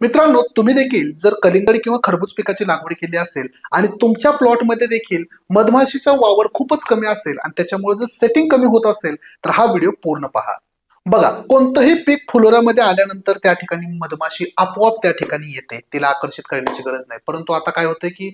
मित्रांनो तुम्ही देखील जर कलिंगड किंवा खरबूज पिकाची लागवड केली असेल आणि तुमच्या प्लॉटमध्ये देखील मधमाशीचा वावर खूपच कमी असेल आणि त्याच्यामुळे जर सेटिंग कमी होत असेल तर हा व्हिडिओ पूर्ण पहा. बघा कोणतंही पीक फुलोऱ्यामध्ये आल्यानंतर त्या ठिकाणी मधमाशी आपोआप त्या ठिकाणी येते. तिला आकर्षित करण्याची गरज नाही. परंतु आता काय होतंय की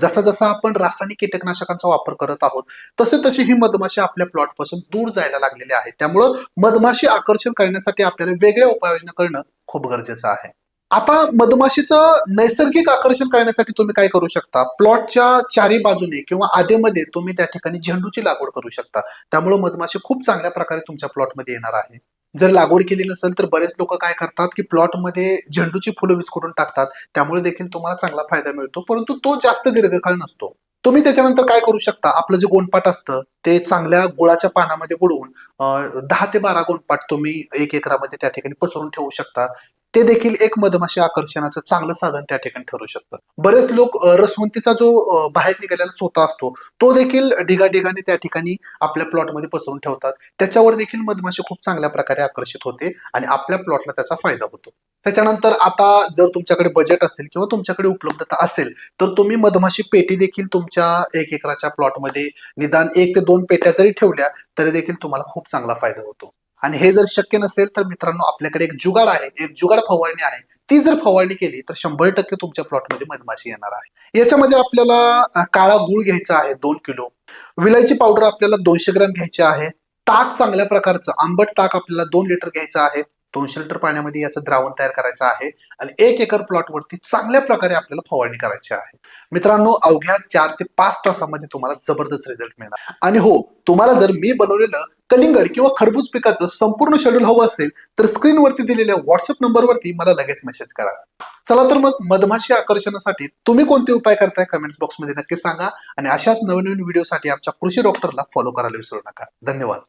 जसा जसा आपण रासायनिक कीटकनाशकांचा वापर करत आहोत तसे तशी ही मधमाशी आपल्या प्लॉटपासून दूर जायला लागलेली आहे. त्यामुळं मधमाशी आकर्षण करण्यासाठी आपल्याला वेगळ्या उपाययोजना करणं खूप गरजेचं आहे. आता मधमाशीचं नैसर्गिक आकर्षण करण्यासाठी तुम्ही काय करू शकता? प्लॉटच्या चारी बाजूने किंवा आधेमध्ये तुम्ही त्या ठिकाणी झेंडूची लागवड करू शकता. त्यामुळे मधमाशी खूप चांगल्या प्रकारे तुमच्या प्लॉटमध्ये येणार आहे. जर लागवड केली नसेल तर बरेच लोक काय करतात की प्लॉटमध्ये झेंडूची फुलं विस्कटून टाकतात. त्यामुळे देखील तुम्हाला चांगला फायदा मिळतो. परंतु तो जास्त दीर्घकाळ नसतो. तुम्ही त्याच्यानंतर काय करू शकता? आपलं जे गोणपाट असतं ते चांगल्या गुळाच्या पानामध्ये बुडवून दहा ते बारा गोणपाट तुम्ही एक एकरामध्ये त्या ठिकाणी पसरून ठेवू शकता. ते देखील एक मधमाशी आकर्षणाचं चांगलं साधन त्या ठिकाणी ठरू शकतं. बरेच लोक रसवंतीचा जो बाहेर निघालेला चोथा असतो तो देखील ढिगा ढिगाने त्या ठिकाणी आपल्या प्लॉटमध्ये पसरून ठेवतात. त्याच्यावर देखील मधमाशी खूप चांगल्या प्रकारे आकर्षित होते आणि आपल्या प्लॉटला त्याचा फायदा होतो. त्याच्यानंतर आता जर तुमच्याकडे बजेट असेल किंवा तुमच्याकडे उपलब्धता असेल तर तुम्ही मधमाशी पेटी देखील तुमच्या एक एकराच्या प्लॉटमध्ये निदान एक ते दोन पेट्या जरी ठेवल्या तरी देखील तुम्हाला खूप चांगला फायदा होतो. आणि हे जर शक्य नसेल तर मित्रांनो आपल्याकडे एक जुगाड आहे एक जुगाड फवारणी आहे. ती जर फवारणी केली तर शंभर टक्के तुमच्या प्लॉटमध्ये मधमाशी येणार आहे. याच्यामध्ये आपल्याला काळा गुळ घ्यायचा आहे दोन किलो. विलायची पावडर आपल्याला दोनशे ग्रॅम घ्यायची आहे. ताक चांगल्या प्रकारचं आंबट ताक आपल्याला दोन लिटर घ्यायचं आहे. दोनशे लिटर पाण्यामध्ये याचं द्रावण तयार करायचं आहे. आणि एक एकर प्लॉटवरती चांगल्या प्रकारे आपल्याला फवारणी करायची आहे. मित्रांनो अवघ्या चार ते पाच तासामध्ये तुम्हाला जबरदस्त रिझल्ट मिळणार. आणि हो तुम्हाला जर मी बनवलेलं कलिंगड किंवा खरबूज पिकाचं संपूर्ण शेड्यूल हवं असेल तर स्क्रीनवरती दिलेल्या व्हॉट्सअप नंबरवरती मला लगेच मेसेज करा. चला तर मग मधमाशी आकर्षणासाठी तुम्ही कोणते उपाय करताय कमेंट्स बॉक्समध्ये नक्की सांगा आणि अशाच नवीन नवीन व्हिडिओसाठी आमच्या कृषी डॉक्टरला फॉलो करायला विसरू नका. धन्यवाद.